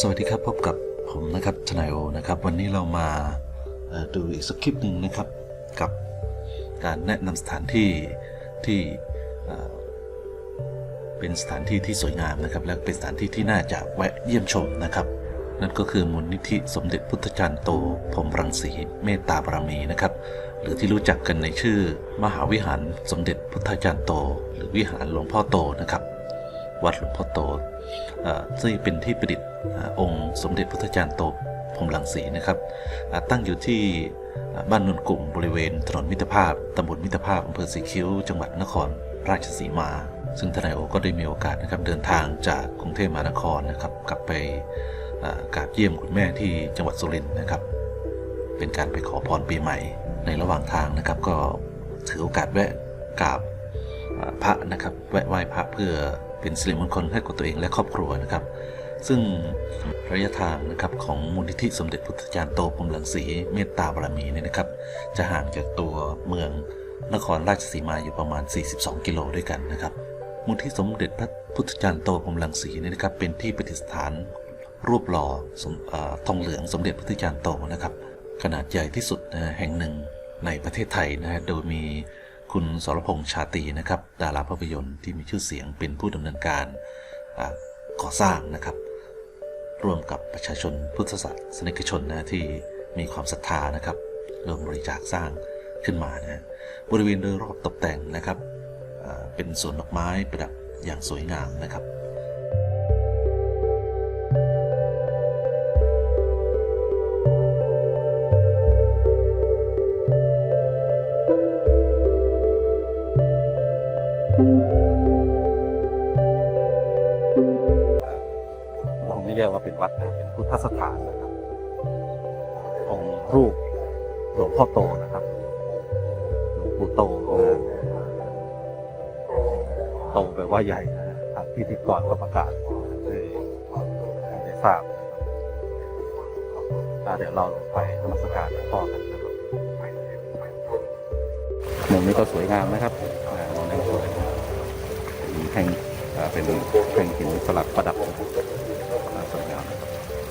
สวัสดีครับพบกับผมนะครับทนายโอนะครับ วันนี้เรามาดูอีกสักคลิปหนึ่งนะครับ กับการแนะนำสถานที่ที่เป็นสถานที่ที่สวยงามนะครับ และเป็นสถานที่ที่น่าจะแวะเยี่ยมชมนะครับ นั่นก็คือมูลนิธิสมเด็จพุทธจารย์โตพรมรังสีเมตตาบารมีนะครับ หรือที่รู้จักกันในชื่อ มหาวิหารสมเด็จพุทธจารย์โต หรือวิหารหลวงพ่อโตนะครับ วัดหลวงพ่อโต ซึ่งเป็นที่ประดิษฐ์องค์สมเด็จพุทธจารย์โตพรหมรังสีนะครับ ตั้งอยู่ที่บ้านนนกลุ่มบริเวณถนนมิตรภาพตำบลมิตรภาพอำเภอสีคิ้ว จังหวัดนครราชสีมา ซึ่งทนายโอก็ได้มีโอกาสนะครับเดินทางจากกรุงเทพมหานครนะครับ กลับไปกราบเยี่ยมคุณแม่ที่จังหวัดสุรินทร์นะครับ เป็นการไปขอพรปีใหม่ ในระหว่างทางนะครับ ก็ถือโอกาสแวะกราบพระนะครับ แวะไหว้พระเพื่อ เป็นสิริมงคลให้กับตัวเองและครอบครัวนะครับ ซึ่งระยะทางนะครับของมูลนิธิสมเด็จพุทธจารย์โตพรหมรังสีเมตตาบารมีเนี่ยนะครับ จะห่างจากตัวเมืองนครราชสีมาอยู่ประมาณ 42 กิโลด้วยกันนะครับ มูลที่สมเด็จพระพุทธจารย์โตพรหมรังสีเนี่ยนะครับ เป็นที่ประดิษฐานรูปหล่อทองเหลืองสมเด็จพระพุทธจารย์โตนะครับ ขนาดใหญ่ที่สุดแห่งหนึ่งในประเทศไทยนะฮะโดยมี คุณสรพงษ์ชาตีนะครับ ดาราภาพยนตร์ที่มีชื่อเสียงเป็นผู้ดำเนินการก่อสร้างนะครับ ร่วมกับประชาชนพุทธศาสนิกชนนะที่มีความศรัทธานะครับร่วมบริจาคสร้างขึ้นมานะบริเวณโดยรอบตกแต่งนะครับเป็นสวนดอกไม้ประดับอย่างสวยงามนะครับ พุทธสถานนะครับองค์รูปหลวงพ่อโตนะครับหลวงปู่โตนะโตแปลว่าใหญ่นะทางพิธีกรก็ประกาศให้ให้ได้ทราบนะครับอ่าเดี๋ยวเราลงไปนมัสการหลวงพ่อกันนะครับมุมนี้ก็สวยงามนะครับอ่ามุมนี้ก็สวยเป็นแห่งอ่าเป็นแห่งหินสลักประดับน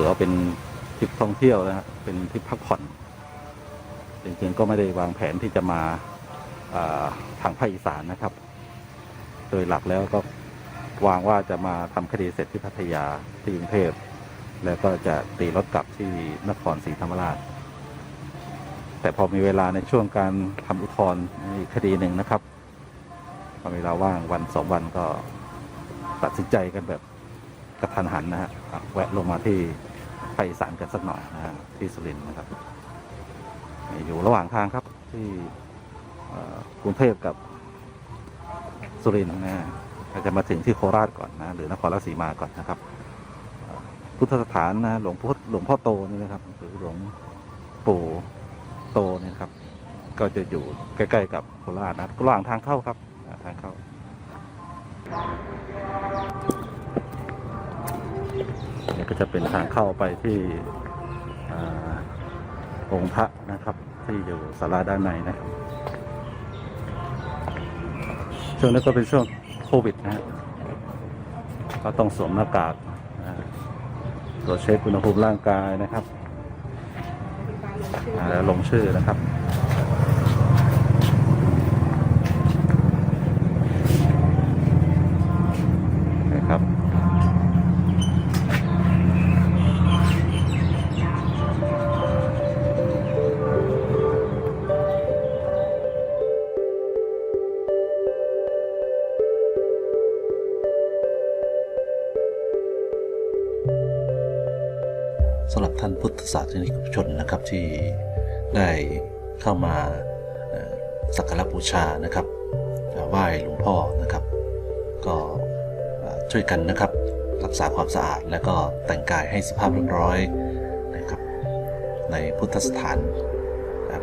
ถือว่าเป็นทริปท่องเที่ยวนะครับเป็นทริปพักผ่อนจริงๆก็ไม่ได้วางแผนที่จะมาาทางภาคอีสานนะครับ โดยหลักแล้วก็วางว่าจะมาทำคดีเสร็จที่พัทยาที่กรุงเทพแล้วก็จะตีรถกลับที่นครศรีธรรมราช แต่พอมีเวลาในช่วงการทำอุทธรณ์ในคดีหนึ่งนะครับพอมีเวลาว่างวันสองวันก็ตัดสินใจกันแบบกระทันหันนะฮะแวะลงมาที่ ภาคอีสานกันสักหน่อยนะฮะที่สุรินทร์นะครับ อยู่ระหว่างทางครับที่กรุงเทพกับสุรินทร์นะฮะเราจะมาถึงที่โคราชก่อนนะหรือนครราชสีมาก่อนนะครับ พุทธสถานนะหลวงพ่อหลวงพ่อโตนี่นะครับหรือหลวงปู่โตนี่นะครับ ก็จะอยู่ใกล้ ๆ กับโคราชนะระหว่างทางเข้าครับทางเข้า นี่ก็จะเป็นทางเข้าไปที่อองค์พระนะครับ ที่อยู่ศาลาด้านในนะครับช่วงนี้ก็เป็นช่วงโควิดนะฮะก็ต้องสวมหน้ากากตรวจเช็คอุณหภูมิร่างกายนะครับแล้วลงชื่อนะครับ ศาสนิกชนนะครับที่ได้เข้ามาสักการะบูชานะครับไหว้หลวงพ่อนะครับ ก็ช่วยกันนะครับ รักษาความสะอาดและก็แต่งกายให้สภาพเรียบร้อยนะครับ ในพุทธสถาน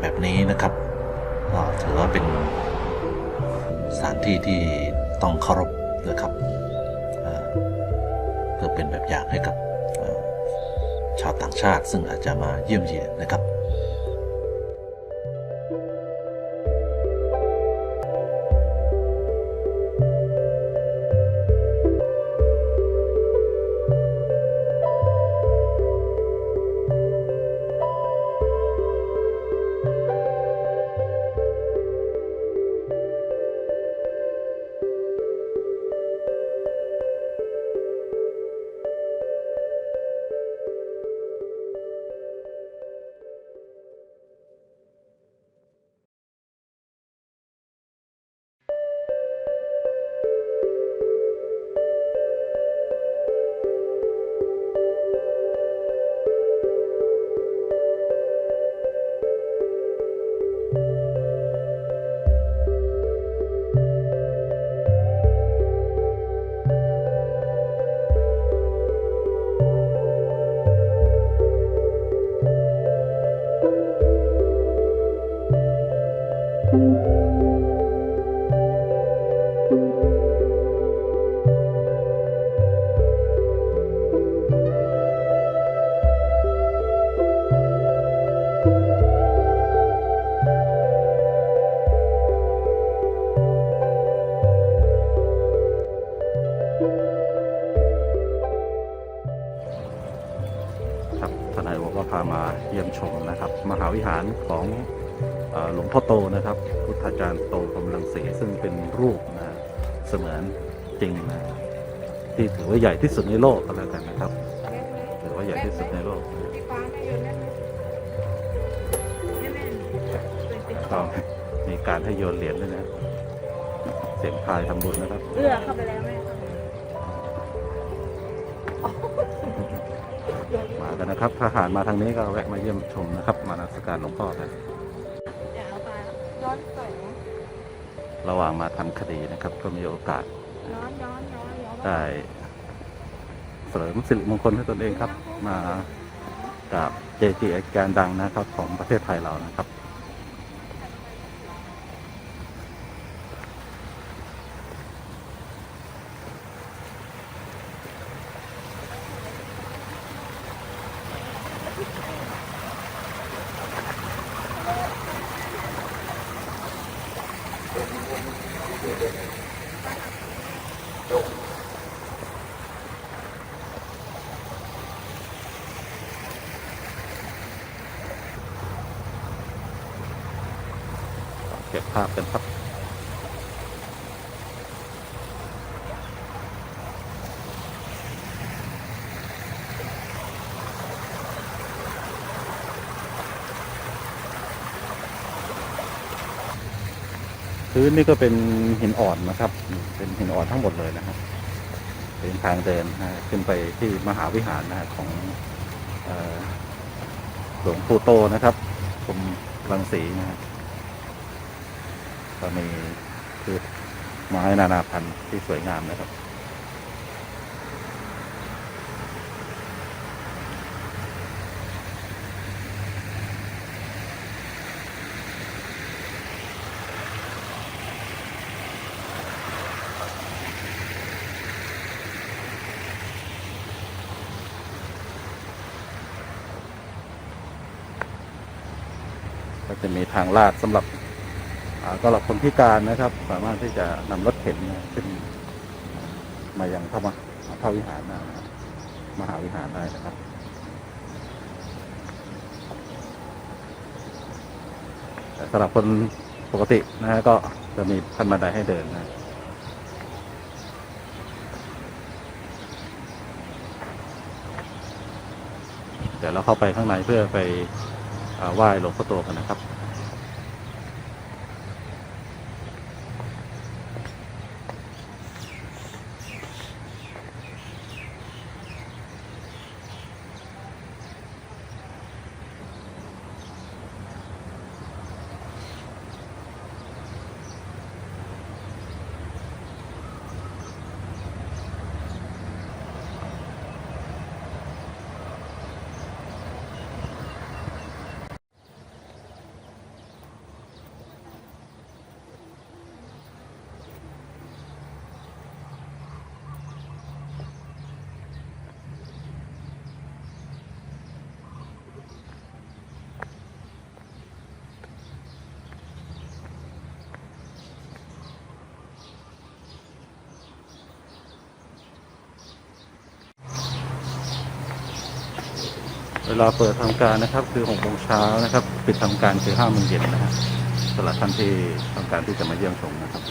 แบบนี้นะครับก็ถือว่าเป็นสถานที่ที่ต้องเคารพนะครับเพื่อเป็นแบบอย่างให้กับ ชาวต่างชาติ ซึ่งอาจจะมาเยี่ยมเยียนนะครับ ครับทนายโอก็พามาเยี่ยมชมนะครับ มหาวิหารของ หลวงพ่อโตนะครับ พุทธาจารย์โตกำลังสีซึ่งเป็นรูปนะเสมือนจริงนะที่ถือว่าใหญ่ที่สุดในโลกก็แล้วกันนะครับถือว่าใหญ่ที่สุดในโลกพี่ฟ้าไม่โยนแน่นแน่นเป็นก็มีการให้โยนเหรียญด้วยนะ เสียงพายทำบุญนะครับเอื้อเข้าไปแล้วแม่มากันนะครับทหารมาทางนี้ก็แวะมาเยี่ยมชมนะครับ มานมัสการหลวงพ่อนะ ระหว่างมาทำคดีนะครับ ก็มีโอกาสย้อนย้อนย้อนย้อนได้เสริมสิริมงคลให้ตนเองครับ มากับเจจีอาจารย์ดังนะครับ ของประเทศไทยเรานะครับ ภาพกันครับพื้นนี่ก็เป็นหินอ่อนนะครับ เป็นหินอ่อนทั้งหมดเลยนะครับเป็นทางเดินนะขึ้นไปที่มหาวิหารนะฮะของหลวงปู่โตนะครับกรมรังสีนะฮะ ก็มีพืชไม้นานาพันธุ์ที่สวยงามนะครับ ก็จะมีทางลาดสำหรับ สำหรับคนพิการนะครับ สามารถที่จะนำรถเข็นขึ้นมายังพระมหาพระวิหารมหาวิหารได้นะครับสำหรับคนปกตินะฮะก็จะมีขั้นบันไดให้เดินนะเดี๋ยวเราเข้าไปข้างในเพื่อไปอไหว้หลวงพ่อโตกันนะครับ เวลาเปิดทำการนะครับ คือ6โมงเช้านะครับ ปิดทำการคือ5โมงเย็นนะฮะสำหรับท่านที่ต้องการที่จะมาเยี่ยมชมนะครับ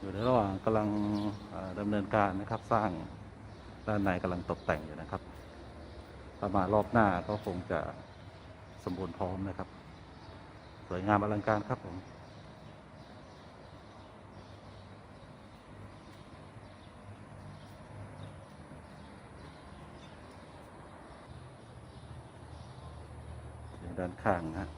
อยู่ในระหว่างกำลังเอ่อดำเนินการนะครับ สร้างด้านในกำลังตกแต่งอยู่นะครับ ประมาณรอบหน้าก็คงจะสมบูรณ์พร้อมนะครับ สวยงามอลังการครับผม ด้านข้างนะ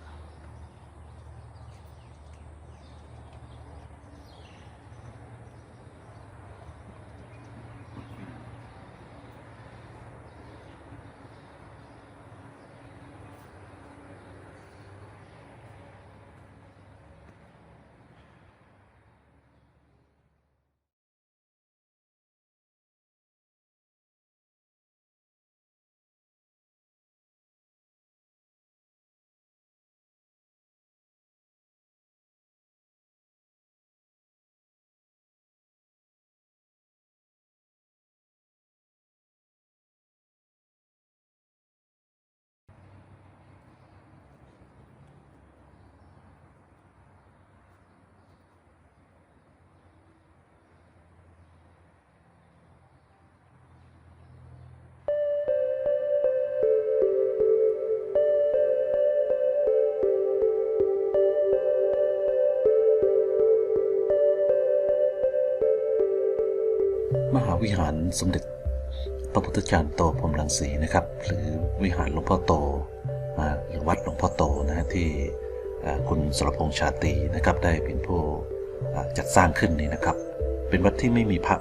ารสมเด็จพระพุทธจารย์โตพรมรังสีนะครับ หรือวิหารหลวงพ่อโตหรือวัดหลวงพ่อโตนะที่คุณสรพงษ์ชาตรีนะครับได้เป็นผู้จัดสร้างขึ้นนี่นะครับ เป็นวัดที่ไม่มีพระ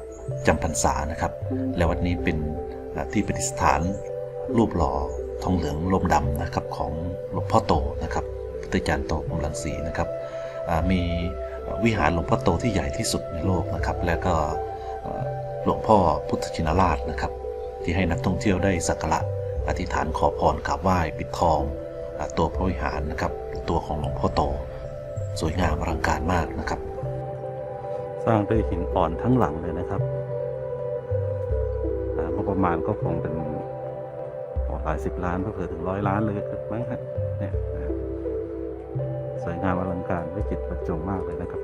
จำพรรษานะครับ และวัดนี้เป็นที่ประดิษฐานรูปหล่อทองเหลืองลมดำนะครับของหลวงพ่อโตนะครับพุทธจารย์โตพรมรังสีนะครับมีวิหารหลวงพ่อโตที่ใหญ่ที่สุดในโลกนะครับ และก็ หลวงพ่อพุทธชินราชนะครับ ที่ให้นักท่องเที่ยวได้สักการะอธิษฐานขอพรกราบไหว้ปิดทองตัวพระวิหารนะครับ ตัวของหลวงพ่อโต สวยงามอลังการมากนะครับ สร้างด้วยหินอ่อนทั้งหลังเลยนะครับงบประมาณก็คงเป็นหลายสิบล้านเผื่อถึงร้อยล้านเลยคือไหมฮะเนี่ยสวยงามอลังการวิจิตรบรรจงมากเลยนะครับ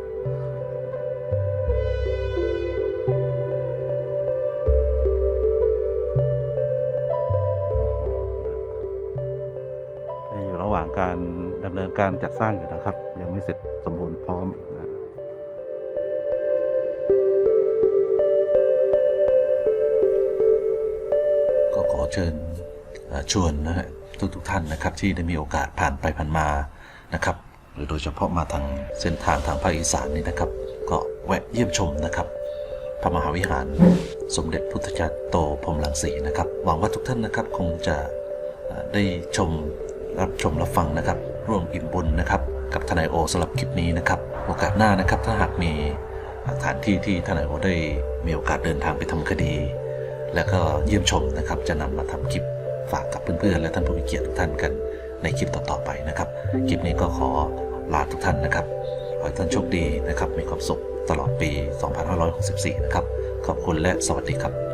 ดำเนินการจัดสร้างอยู่นะครับ ยังไม่เสร็จสมบูรณ์พร้อมนะก็ขอเชิญชวนนะฮะทุกทุกท่านนะครับ ที่ได้มีโอกาสผ่านไปผ่านมานะครับหรือโดยเฉพาะมาทางเส้นทางทางภาคอีสานนี่นะครับ ก็แวะเยี่ยมชมนะครับพระมหาวิหารสมเด็จพุทธจารย์โตพรหมรังสีนะครับ หวังว่าทุกท่านนะครับคงจะได้ชม รับชมรับฟังนะครับ ร่วมอิ่มบุญนะครับกับทนายโอสำหรับคลิปนี้นะครับ โอกาสหน้านะครับถ้าหากมีสถานที่ที่ทนายโอได้มีโอกาสเดินทางไปทำคดี แล้วก็เยี่ยมชมนะครับ จะนำมาทำคลิปฝากกับเพื่อนๆและท่านผู้มีเกียรติทุกท่านกันในคลิปต่อๆไปนะครับ คลิปนี้ก็ขอลาทุกท่านนะครับ ขอให้ท่านโชคดีนะครับ มีความสุขตลอดปี 2564 นะครับ ขอบคุณและสวัสดีครับ